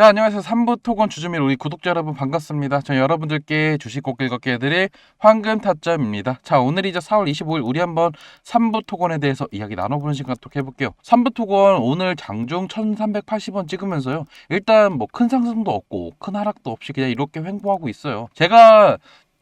자, 안녕하세요. 3부 토건 주주민 우리 구독자 여러분 반갑습니다. 저 여러분들께 주식 꼭 읽었게 해드릴 황금 타점입니다. 자, 오늘이 이제 4월 25일 우리 한번 3부 토건에 대해서 이야기 나눠보는 시간 또 해볼게요. 3부 토건 오늘 장중 1380원 찍으면서요. 일단 뭐 큰 상승도 없고 큰 하락도 없이 그냥 이렇게 횡보하고 있어요. 제가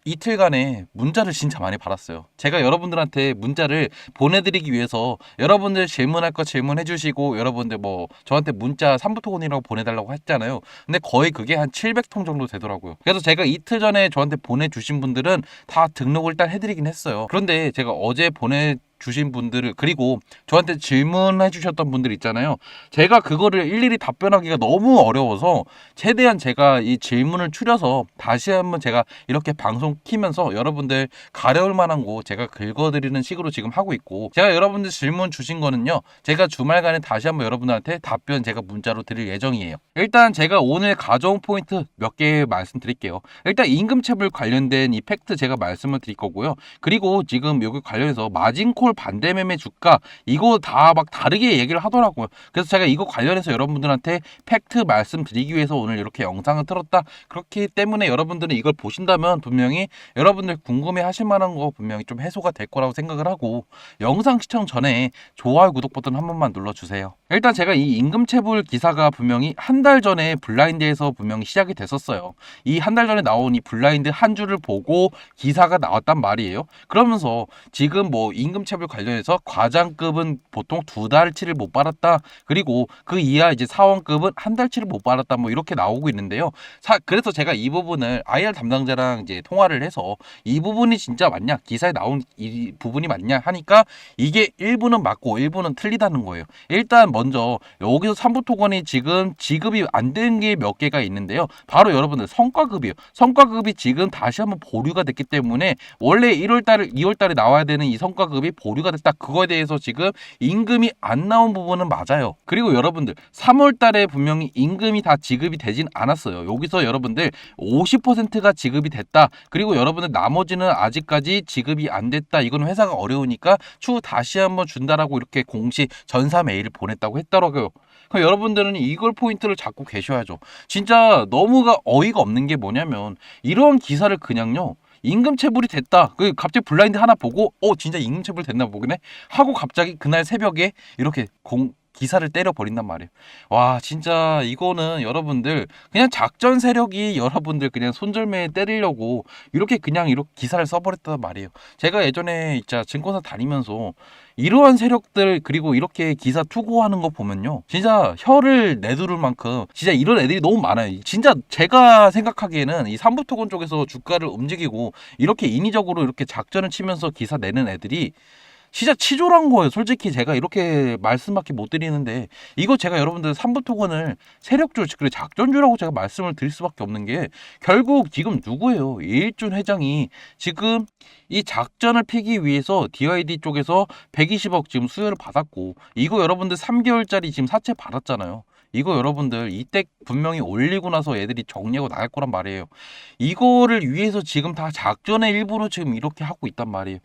이틀간에 문자를 진짜 많이 받았어요. 제가 여러분들한테 문자를 보내드리기 위해서 여러분들 질문할 거 질문해 주시고 여러분들 뭐 저한테 문자 3부 토건이라고 보내달라고 했잖아요. 근데 거의 그게 한 700통 정도 되더라고요. 그래서 제가 이틀 전에 저한테 보내주신 분들은 다 등록을 일단 해드리긴 했어요. 그런데 제가 어제 보내 주신 분들을 그리고 저한테 질문해 주셨던 분들 있잖아요. 제가 그거를 일일이 답변하기가 너무 어려워서 최대한 제가 이 질문을 추려서 다시 한번 제가 이렇게 방송 키면서 여러분들 가려울 만한 거 제가 긁어드리는 식으로 지금 하고 있고 제가 여러분들 질문 주신 거는요. 제가 주말간에 다시 한번 여러분들한테 답변 제가 문자로 드릴 예정이에요. 일단 제가 오늘 가져온 포인트 몇 개 말씀드릴게요. 일단 임금체불 관련된 이 팩트 제가 말씀을 드릴 거고요. 그리고 지금 여기 관련해서 마진콜 반대 매매 주가 이거 다 막 다르게 얘기를 하더라고요. 그래서 제가 이거 관련해서 여러분들한테 팩트 말씀드리기 위해서 오늘 이렇게 영상을 틀었다. 그렇기 때문에 여러분들은 이걸 보신다면 분명히 여러분들 궁금해 하실 만한 거 분명히 좀 해소가 될 거라고 생각을 하고 영상 시청 전에 좋아요 구독 버튼 한 번만 눌러주세요. 일단 제가 이 임금체불 기사가 분명히 한 달 전에 블라인드에서 분명히 시작이 됐었어요. 이 한 달 전에 나온 이 블라인드 한 줄을 보고 기사가 나왔단 말이에요. 그러면서 지금 뭐 임금체불 관련해서 과장급은 보통 두 달치를 못 받았다. 그리고 그 이하 이제 사원급은 한 달치를 못 받았다. 뭐 이렇게 나오고 있는데요. 사, 그래서 제가 이 부분을 IR 담당자랑 이제 통화를 해서 이 부분이 진짜 맞냐? 기사에 나온 이 부분이 맞냐? 하니까 이게 일부는 맞고 일부는 틀리다는 거예요. 일단 먼저 여기서 삼부토건이 지금 지급이 안 된 게 몇 개가 있는데요. 바로 여러분들 성과급이요. 성과급이 지금 다시 한번 보류가 됐기 때문에 원래 1월 달에 2월 달에 나와야 되는 이 성과급이 보류가 됐다. 그거에 대해서 지금 임금이 안 나온 부분은 맞아요. 그리고 여러분들 3월 달에 분명히 임금이 다 지급이 되진 않았어요. 여기서 여러분들 50%가 지급이 됐다. 그리고 여러분들 나머지는 아직까지 지급이 안 됐다. 이건 회사가 어려우니까 추후 다시 한번 준다라고 이렇게 공식 전사 메일을 보냈다고 했더라고요. 그럼 여러분들은 이걸 포인트를 잡고 계셔야죠. 진짜 너무가 어이가 없는 게 뭐냐면 이런 기사를 그냥요. 임금 체불이 됐다. 그 갑자기 블라인드 하나 보고 어 진짜 임금 체불 됐나 보네 하고 갑자기 그날 새벽에 이렇게 공 기사를 때려 버린단 말이에요. 와 진짜 이거는 여러분들 그냥 작전 세력이 여러분들 그냥 손절매에 때리려고 이렇게 그냥 이렇게 기사를 써버렸단 말이에요. 제가 예전에 진짜 증권사 다니면서 이러한 세력들 그리고 이렇게 기사 투고하는 거 보면요 진짜 혀를 내두를 만큼 진짜 이런 애들이 너무 많아요 진짜 제가 생각하기에는 이 삼부토건 쪽에서 주가를 움직이고 이렇게 인위적으로 이렇게 작전을 치면서 기사 내는 애들이 진짜 치졸한 거예요. 솔직히 제가 이렇게 말씀밖에 못 드리는데 이거 제가 여러분들 삼부토건을 세력주 그래 작전주라고 제가 말씀을 드릴 수밖에 없는 게 결국 지금 누구예요? 이일준 회장이 지금 이 작전을 피기 위해서 DID 쪽에서 120억 지금 수여를 받았고 이거 여러분들 3개월짜리 지금 사채 받았잖아요. 이거 여러분들 이때 분명히 올리고 나서 애들이 정리하고 나갈 거란 말이에요. 이거를 위해서 지금 다 작전의 일부로 지금 이렇게 하고 있단 말이에요.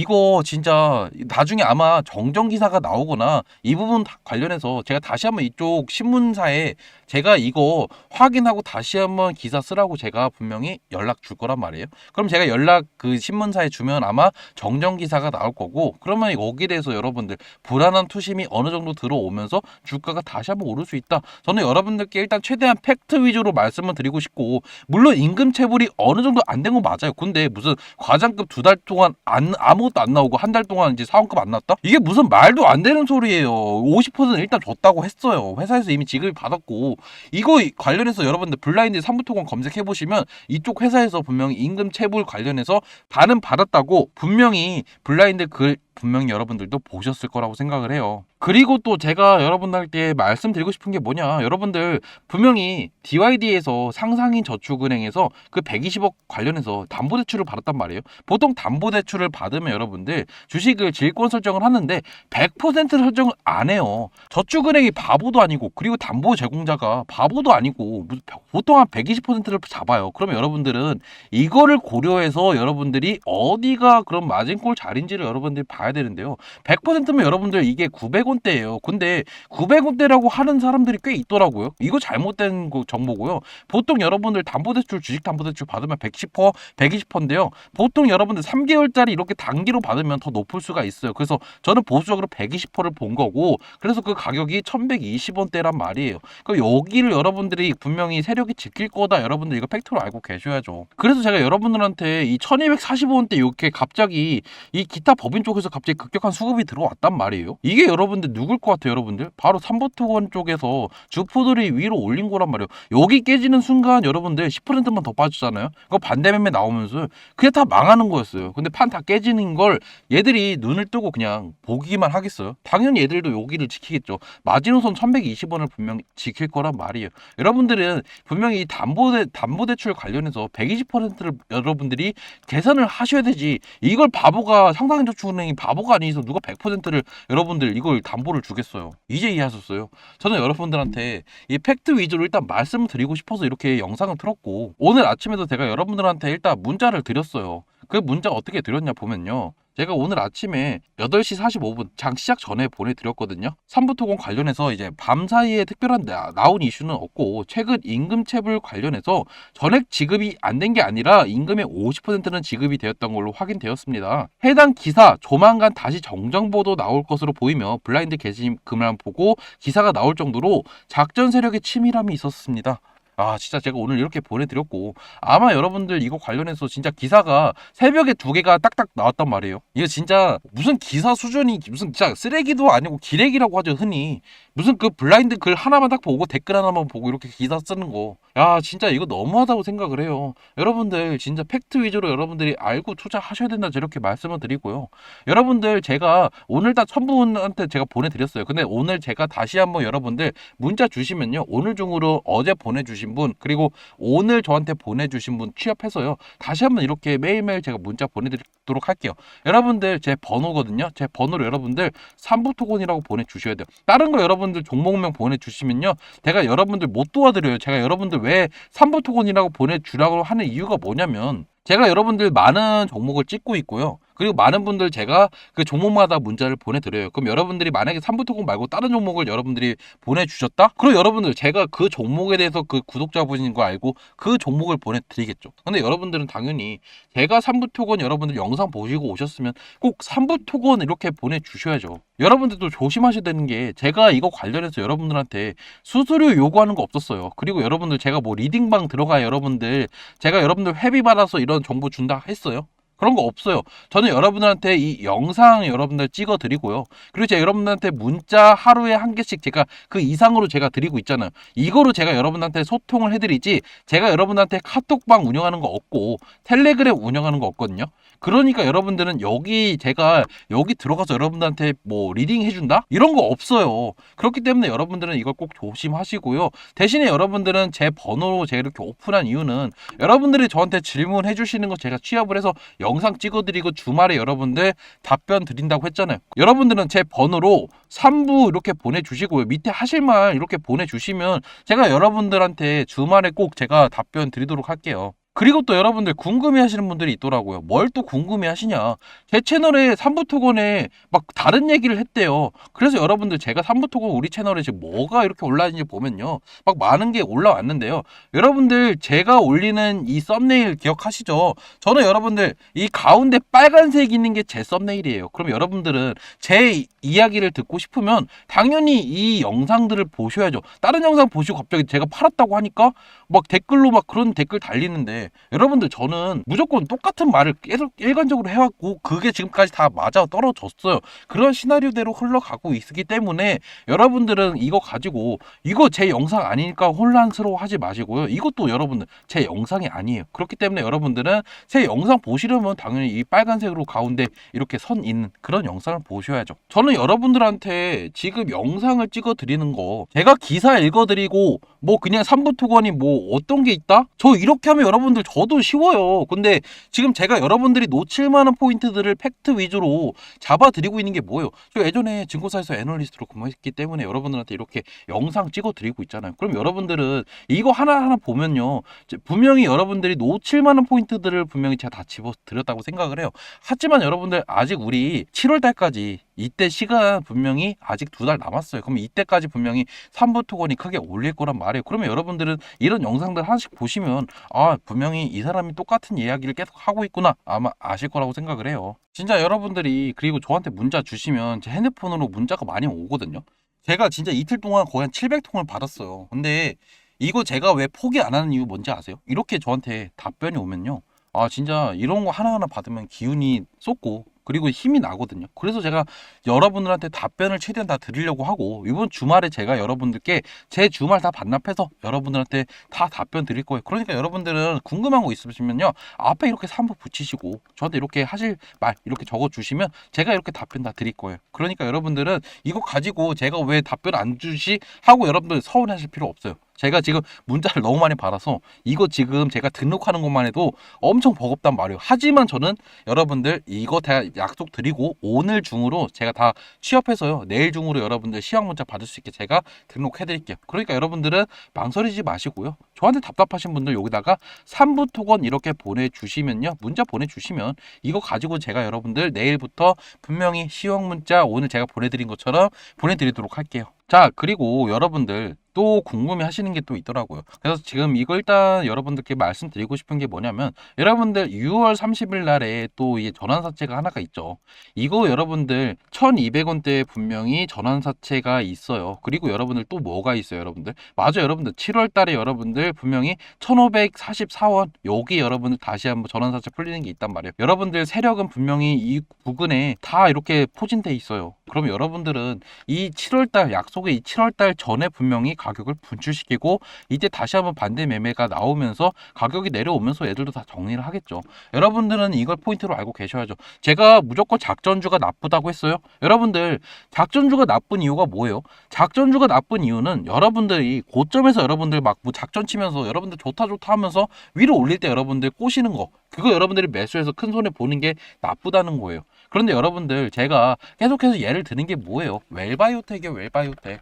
이거 진짜 나중에 아마 정정 기사가 나오거나 이 부분 다 관련해서 제가 다시 한번 이쪽 신문사에 제가 이거 확인하고 다시 한번 기사 쓰라고 제가 분명히 연락 줄 거란 말이에요. 그럼 제가 연락 그 신문사에 주면 아마 정정 기사가 나올 거고 그러면 여기에 대해서 여러분들 불안한 투심이 어느 정도 들어오면서 주가가 다시 한번 오를 수 있다. 저는 여러분들께 일단 최대한 팩트 위주로 말씀을 드리고 싶고 물론 임금 체불이 어느 정도 안된건 맞아요. 근데 무슨 과장급 두 달 동안 안 아무 것도 안 나오고 한 달 동안 이제 사원급 안 났다? 이게 무슨 말도 안 되는 소리예요. 50%는 일단 줬다고 했어요. 회사에서 이미 지급이 받았고 이거 관련해서 여러분들 블라인드 삼부토건 검색해 보시면 이쪽 회사에서 분명히 임금 체불 관련해서 반은 받았다고 분명히 블라인드 글 분명히 여러분들도 보셨을 거라고 생각을 해요. 그리고 또 제가 여러분들께 말씀드리고 싶은 게 뭐냐. 여러분들 분명히 DYD에서 상상인 저축은행에서 그 120억 관련해서 담보대출을 받았단 말이에요. 보통 담보대출을 받으면 여러분들 주식을 질권 설정을 하는데 100% 설정을 안 해요. 저축은행이 바보도 아니고 그리고 담보 제공자가 바보도 아니고 보통 한 120%를 잡아요. 그러면 여러분들은 이거를 고려해서 여러분들이 어디가 그런 마진콜 자리인지를 여러분들이 봐야 되는데요. 100%면 여러분들 이게 900원 900원대예요. 근데 900원대라고 하는 사람들이 꽤 있더라고요. 이거 잘못된 거 정보고요. 보통 여러분들 담보대출 주식 담보대출 받으면 110%, 120%인데요. 보통 여러분들 3개월짜리 이렇게 단기로 받으면 더 높을 수가 있어요. 그래서 저는 보수적으로 120%를 본 거고 그래서 그 가격이 1120원대란 말이에요. 그 여기를 여러분들이 분명히 세력이 지킬 거다 여러분들 이거 팩트로 알고 계셔야죠. 그래서 제가 여러분들한테 이 1245원대 이렇게 갑자기 이 기타 법인 쪽에서 갑자기 급격한 수급이 들어왔단 말이에요. 이게 여러분 들 누굴 것 같아요, 여러분들? 바로 삼보특원 쪽에서 주포들이 위로 올린 거란 말이에요. 여기 깨지는 순간 여러분들 10%만 더 빠지잖아요. 그거 반대매매 나오면서 그게 다 망하는 거였어요. 근데 판 다 깨지는 걸 얘들이 눈을 뜨고 그냥 보기만 하겠어요. 당연히 얘들도 여기를 지키겠죠. 마지노선 1120원을 분명히 지킬 거란 말이에요. 여러분들은 분명히 이 담보대 담보대출 관련해서 120%를 여러분들이 계산을 하셔야 되지. 이걸 바보가 상상인저축은행이 바보가 아니어서 누가 100%를 여러분들 이걸 담보를 주겠어요. 이제 이해하셨어요. 저는 여러분들한테 이 팩트 위주로 일단 말씀을 드리고 싶어서 이렇게 영상을 틀었고 오늘 아침에도 제가 여러분들한테 일단 문자를 드렸어요. 그 문자 어떻게 드렸냐 보면요. 제가 오늘 아침에 8시 45분 장 시작 전에 보내드렸거든요. 삼부토건 관련해서 이제 밤 사이에 특별한 나, 나온 이슈는 없고 최근 임금 체불 관련해서 전액 지급이 안 된 게 아니라 임금의 50%는 지급이 되었던 걸로 확인되었습니다. 해당 기사 조만간 다시 정정 보도 나올 것으로 보이며 블라인드 게시글만 보고 기사가 나올 정도로 작전 세력의 치밀함이 있었습니다. 아 진짜 제가 오늘 이렇게 보내드렸고 아마 여러분들 이거 관련해서 진짜 기사가 새벽에 두 개가 딱딱 나왔단 말이에요. 이거 진짜 무슨 기사 수준이 무슨 진짜 쓰레기도 아니고 기레기라고 하죠 흔히. 무슨 그 블라인드 글 하나만 딱 보고 댓글 하나만 보고 이렇게 기사 쓰는 거 야 진짜 이거 너무하다고 생각을 해요. 여러분들 진짜 팩트 위주로 여러분들이 알고 투자하셔야 된다 저렇게 말씀을 드리고요. 여러분들 제가 오늘 딱 천분한테 제가 보내드렸어요. 근데 오늘 제가 다시 한번 여러분들 문자 주시면요. 오늘 중으로 어제 보내주 신 분 그리고 오늘 저한테 보내주신 분 취합해서요. 다시 한번 이렇게 매일매일 제가 문자 보내드리도록 할게요. 여러분들 제 번호거든요. 제 번호를 여러분들 삼부토건이라고 보내주셔야 돼요. 다른 거 여러분들 종목명 보내주시면요. 제가 여러분들 못 도와드려요. 제가 여러분들 왜 삼부토건이라고 보내주라고 하는 이유가 뭐냐면 제가 여러분들 많은 종목을 찍고 있고요. 그리고 많은 분들 제가 그 종목마다 문자를 보내드려요. 그럼 여러분들이 만약에 삼부토건 말고 다른 종목을 여러분들이 보내주셨다? 그럼 여러분들 제가 그 종목에 대해서 그 구독자분인 거 알고 그 종목을 보내드리겠죠. 근데 여러분들은 당연히 제가 삼부토건 여러분들 영상 보시고 오셨으면 꼭 삼부토건 이렇게 보내주셔야죠. 여러분들도 조심하셔야 되는 게 제가 이거 관련해서 여러분들한테 수수료 요구하는 거 없었어요. 그리고 여러분들 제가 뭐 리딩방 들어가 여러분들 제가 여러분들 회비 받아서 이런 정보 준다 했어요. 그런 거 없어요. 저는 여러분들한테 이 영상 여러분들 찍어 드리고요. 그리고 제가 여러분들한테 문자 하루에 한 개씩 제가 그 이상으로 제가 드리고 있잖아요. 이거로 제가 여러분한테 소통을 해드리지 제가 여러분한테 카톡방 운영하는 거 없고 텔레그램 운영하는 거 없거든요. 그러니까 여러분들은 여기 제가 여기 들어가서 여러분들한테 뭐 리딩 해준다 이런 거 없어요. 그렇기 때문에 여러분들은 이걸 꼭 조심하시고요. 대신에 여러분들은 제 번호로 제가 이렇게 오픈한 이유는 여러분들이 저한테 질문해 주시는 거 제가 취합을 해서 영상 찍어드리고 주말에 여러분들 답변 드린다고 했잖아요. 여러분들은 제 번호로 3부 이렇게 보내주시고요. 밑에 하실 말 이렇게 보내주시면 제가 여러분들한테 주말에 꼭 제가 답변 드리도록 할게요. 그리고 또 여러분들 궁금해 하시는 분들이 있더라고요. 뭘 또 궁금해 하시냐. 제 채널에 삼부토건에 막 다른 얘기를 했대요. 그래서 여러분들 제가 삼부토건 우리 채널에 지금 뭐가 이렇게 올라있는지 보면요. 막 많은 게 올라왔는데요. 여러분들 제가 올리는 이 썸네일 기억하시죠? 저는 여러분들 이 가운데 빨간색 있는 게 제 썸네일이에요. 그럼 여러분들은 제 이야기를 듣고 싶으면 당연히 이 영상들을 보셔야죠. 다른 영상 보시고 갑자기 제가 팔았다고 하니까 막 댓글로 막 그런 댓글 달리는데 여러분들 저는 무조건 똑같은 말을 계속 일관적으로 해왔고 그게 지금까지 다 맞아 떨어졌어요. 그런 시나리오대로 흘러가고 있기 때문에 여러분들은 이거 가지고 이거 제 영상 아니니까 혼란스러워 하지 마시고요. 이것도 여러분들 제 영상이 아니에요. 그렇기 때문에 여러분들은 제 영상 보시려면 당연히 이 빨간색으로 가운데 이렇게 선 있는 그런 영상을 보셔야죠. 저는 여러분들한테 지금 영상을 찍어 드리는 거 제가 기사 읽어 드리고 뭐 그냥 삼부토건이 뭐 어떤 게 있다? 저 이렇게 하면 여러분 여러분들 저도 쉬워요. 근데 지금 제가 여러분들이 놓칠 만한 포인트들을 팩트 위주로 잡아드리고 있는 게 뭐예요? 저 예전에 증권사에서 애널리스트로 근무했기 때문에 여러분들한테 이렇게 영상 찍어드리고 있잖아요. 그럼 여러분들은 이거 하나하나 보면요. 분명히 여러분들이 놓칠 만한 포인트들을 분명히 제가 다 집어드렸다고 생각을 해요. 하지만 여러분들 아직 우리 7월 달까지 이때 시간 분명히 아직 두 달 남았어요. 그럼 이때까지 분명히 3부 토건이 크게 올릴 거란 말이에요. 그러면 여러분들은 이런 영상들 하나씩 보시면 아 분명히 이 사람이 똑같은 이야기를 계속 하고 있구나 아마 아실 거라고 생각을 해요. 진짜 여러분들이 그리고 저한테 문자 주시면 제 핸드폰으로 문자가 많이 오거든요. 제가 진짜 이틀 동안 거의 한 700통을 받았어요. 근데 이거 제가 왜 포기 안 하는 이유 뭔지 아세요? 이렇게 저한테 답변이 오면요. 아 진짜 이런 거 하나하나 받으면 기운이 쏟고 그리고 힘이 나거든요. 그래서 제가 여러분들한테 답변을 최대한 다 드리려고 하고 이번 주말에 제가 여러분들께 제 주말 다 반납해서 여러분들한테 다 답변 드릴 거예요. 그러니까 여러분들은 궁금한 거 있으시면요. 앞에 이렇게 3부 붙이시고 저한테 이렇게 하실 말 이렇게 적어 주시면 제가 이렇게 답변 다 드릴 거예요. 그러니까 여러분들은 이거 가지고 제가 왜 답변 안 주시 하고 여러분들 서운하실 필요 없어요. 제가 지금 문자를 너무 많이 받아서 이거 지금 제가 등록하는 것만 해도 엄청 버겁단 말이에요. 하지만 저는 여러분들 이거 다 약속 드리고 오늘 중으로 제가 다 취업해서요. 내일 중으로 여러분들 시황 문자 받을 수 있게 제가 등록해 드릴게요. 그러니까 여러분들은 망설이지 마시고요. 저한테 답답하신 분들 여기다가 3부 토건 이렇게 보내주시면요. 문자 보내주시면 이거 가지고 제가 여러분들 내일부터 분명히 시황 문자 오늘 제가 보내드린 것처럼 보내드리도록 할게요. 자, 그리고 여러분들 또 궁금해 하시는 게 또 있더라고요. 그래서 지금 이거 일단 여러분들께 말씀드리고 싶은 게 뭐냐면 여러분들 6월 30일 날에 또 이게 전환사채가 하나가 있죠. 이거 여러분들 1200원대에 분명히 전환사채가 있어요. 그리고 여러분들 또 뭐가 있어요, 여러분들? 맞아요, 여러분들. 7월 달에 여러분들 분명히 1544원 여기 여러분들 다시 한번 전환사채 풀리는 게 있단 말이에요. 여러분들 세력은 분명히 이 부근에 다 이렇게 포진돼 있어요. 그럼 여러분들은 이 7월 달 약속의 이 7월 달 전에 분명히 가격을 분출시키고 이때 다시 한번 반대 매매가 나오면서 가격이 내려오면서 애들도 다 정리를 하겠죠. 여러분들은 이걸 포인트로 알고 계셔야죠. 제가 무조건 작전주가 나쁘다고 했어요. 여러분들 작전주가 나쁜 이유가 뭐예요? 작전주가 나쁜 이유는 여러분들이 고점에서 여러분들 막 뭐 작전 치면서 여러분들 좋다 좋다 하면서 위로 올릴 때 여러분들 꼬시는 거 그거 여러분들이 매수해서 큰 손해 보는 게 나쁘다는 거예요. 그런데 여러분들 제가 계속해서 예를 드는 게 뭐예요? 웰바이오텍이요, 웰바이오텍.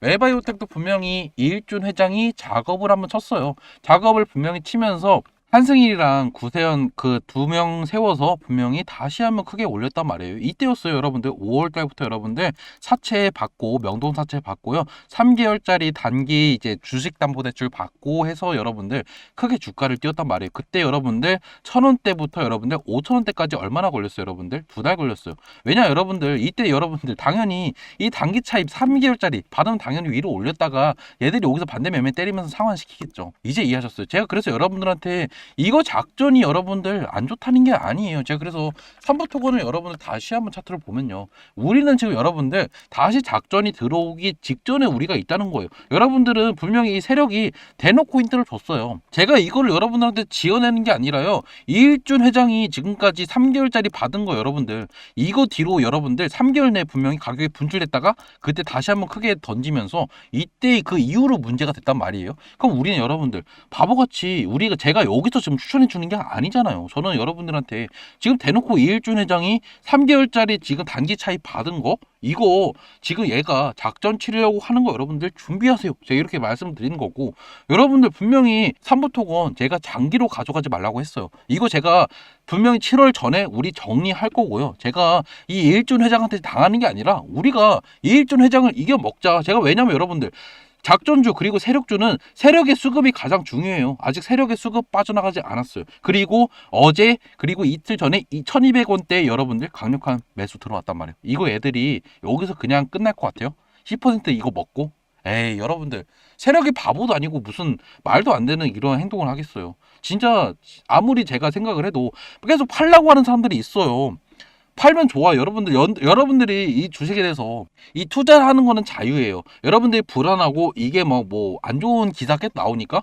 웰바이오텍도 분명히 이일준 회장이 작업을 한번 쳤어요. 작업을 분명히 치면서 한승일이랑 구세현 그 두 명 세워서 분명히 다시 한번 크게 올렸단 말이에요. 이때였어요, 여러분들. 5월 달부터 여러분들 사채 받고 명동 사채 받고요. 3개월짜리 단기 이제 주식 담보 대출 받고 해서 여러분들 크게 주가를 띄웠단 말이에요. 그때 여러분들 천 원대부터 여러분들 5천 원대까지 얼마나 걸렸어요, 여러분들? 두 달 걸렸어요. 왜냐, 여러분들 이때 여러분들 당연히 이 단기 차입 3개월짜리 받으면 당연히 위로 올렸다가 얘들이 여기서 반대 매매 때리면서 상환시키겠죠. 이제 이해하셨어요. 제가 그래서 여러분들한테 이거 작전이 여러분들 안 좋다는 게 아니에요. 제가 그래서 3부 토건을 여러분들 다시 한번 차트를 보면요. 우리는 지금 여러분들 다시 작전이 들어오기 직전에 우리가 있다는 거예요. 여러분들은 분명히 이 세력이 대놓고 힌트를 줬어요. 제가 이거를 여러분들한테 지어내는 게 아니라요. 이일준 회장이 지금까지 3개월짜리 받은 거 여러분들 이거 뒤로 여러분들 3개월 내에 분명히 가격이 분출됐다가 그때 다시 한번 크게 던지면서 이때 그 이후로 문제가 됐단 말이에요. 그럼 우리는 여러분들 바보같이 우리가 제가 여기 서 지금 추천해 주는 게 아니잖아요. 저는 여러분들한테 지금 대놓고 이일준 회장이 3개월짜리 지금 단기 차입 받은 거 이거 지금 얘가 작전 치려고 하는 거 여러분들 준비하세요. 제가 이렇게 말씀드리는 거고 여러분들 분명히 3부 토건 제가 장기로 가져가지 말라고 했어요. 이거 제가 분명히 7월 전에 우리 정리할 거고요. 제가 이 이일준 회장한테 당하는 게 아니라 우리가 이일준 회장을 이겨 먹자. 제가 왜냐면 여러분들 작전주 그리고 세력주는 세력의 수급이 가장 중요해요. 아직 세력의 수급 빠져나가지 않았어요. 그리고 어제 그리고 이틀 전에 이 1200원대 여러분들 강력한 매수 들어왔단 말이에요. 이거 애들이 여기서 그냥 끝날 것 같아요. 10% 이거 먹고 에이 여러분들 세력이 바보도 아니고 무슨 말도 안 되는 이런 행동을 하겠어요. 진짜 아무리 제가 생각을 해도 계속 팔라고 하는 사람들이 있어요. 팔면 좋아. 여러분들 연- 여러분들이 이 주식에 대해서 이 투자를 하는 거는 자유예요. 여러분들이 불안하고 이게 뭐뭐안 좋은 기사 계속 나오니까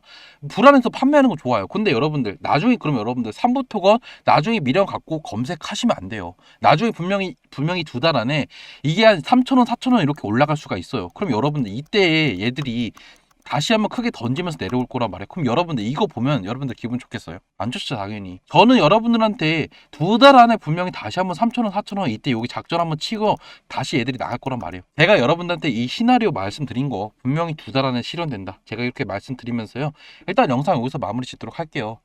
불안해서 판매하는 거 좋아요. 근데 여러분들 나중에 그러면 여러분들 3부 토건 나중에 미련 갖고 검색하시면 안 돼요. 나중에 분명히 분명히 두 달 안에 이게 한 3,000원, 4,000원 이렇게 올라갈 수가 있어요. 그럼 여러분들 이때 얘들이 다시 한번 크게 던지면서 내려올 거란 말이에요. 그럼 여러분들 이거 보면 여러분들 기분 좋겠어요? 안 좋죠, 당연히. 저는 여러분들한테 두 달 안에 분명히 다시 한번 3,000원, 4,000원 이때 여기 작전 한번 치고 다시 애들이 나갈 거란 말이에요. 제가 여러분들한테 이 시나리오 말씀드린 거 분명히 두 달 안에 실현된다. 제가 이렇게 말씀드리면서요. 일단 영상 여기서 마무리 짓도록 할게요.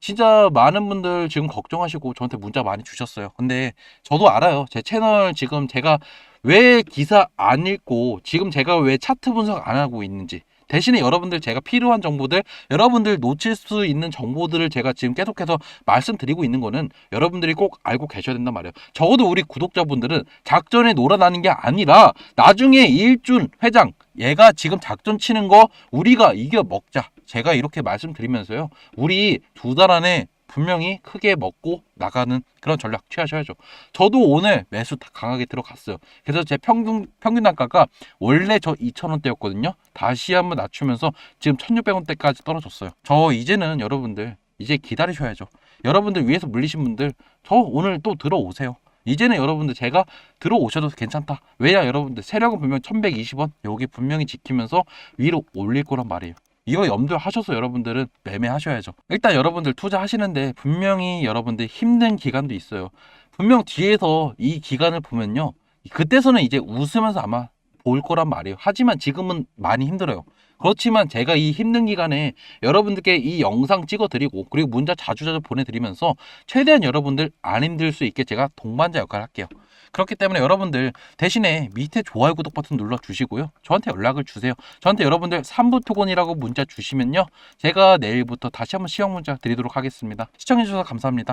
진짜 많은 분들 지금 걱정하시고 저한테 문자 많이 주셨어요. 근데 저도 알아요. 제 채널 지금 제가 왜 기사 안 읽고 지금 제가 왜 차트 분석 안 하고 있는지 대신에 여러분들 제가 필요한 정보들 여러분들 놓칠 수 있는 정보들을 제가 지금 계속해서 말씀드리고 있는 거는 여러분들이 꼭 알고 계셔야 된단 말이에요. 적어도 우리 구독자분들은 작전에 놀아나는 게 아니라 나중에 일준 회장 얘가 지금 작전 치는 거 우리가 이겨 먹자. 제가 이렇게 말씀드리면서요. 우리 두 달 안에 분명히 크게 먹고 나가는 그런 전략 취하셔야죠. 저도 오늘 매수 다 강하게 들어갔어요. 그래서 제 평균 평균 단가가 원래 저 2,000원대였거든요. 다시 한번 낮추면서 지금 1,600원대까지 떨어졌어요. 저 이제는 여러분들 이제 기다리셔야죠. 여러분들 위에서 물리신 분들 저 오늘 또 들어오세요. 이제는 여러분들 제가 들어오셔도 괜찮다. 왜냐 여러분들 세력은 분명 1120원 여기 분명히 지키면서 위로 올릴 거란 말이에요. 이거 염두하셔서 여러분들은 매매하셔야죠. 일단 여러분들 투자하시는데 분명히 여러분들 힘든 기간도 있어요. 분명 뒤에서 이 기간을 보면요. 그때서는 이제 웃으면서 아마 볼 거란 말이에요. 하지만 지금은 많이 힘들어요. 그렇지만 제가 이 힘든 기간에 여러분들께 이 영상 찍어드리고 그리고 문자 자주자주 보내드리면서 최대한 여러분들 안 힘들 수 있게 제가 동반자 역할을 할게요. 그렇기 때문에 여러분들 대신에 밑에 좋아요 구독 버튼 눌러 주시고요. 저한테 연락을 주세요. 저한테 여러분들 3부 토건이라고 문자 주시면요. 제가 내일부터 다시 한번 시험 문자 드리도록 하겠습니다. 시청해 주셔서 감사합니다.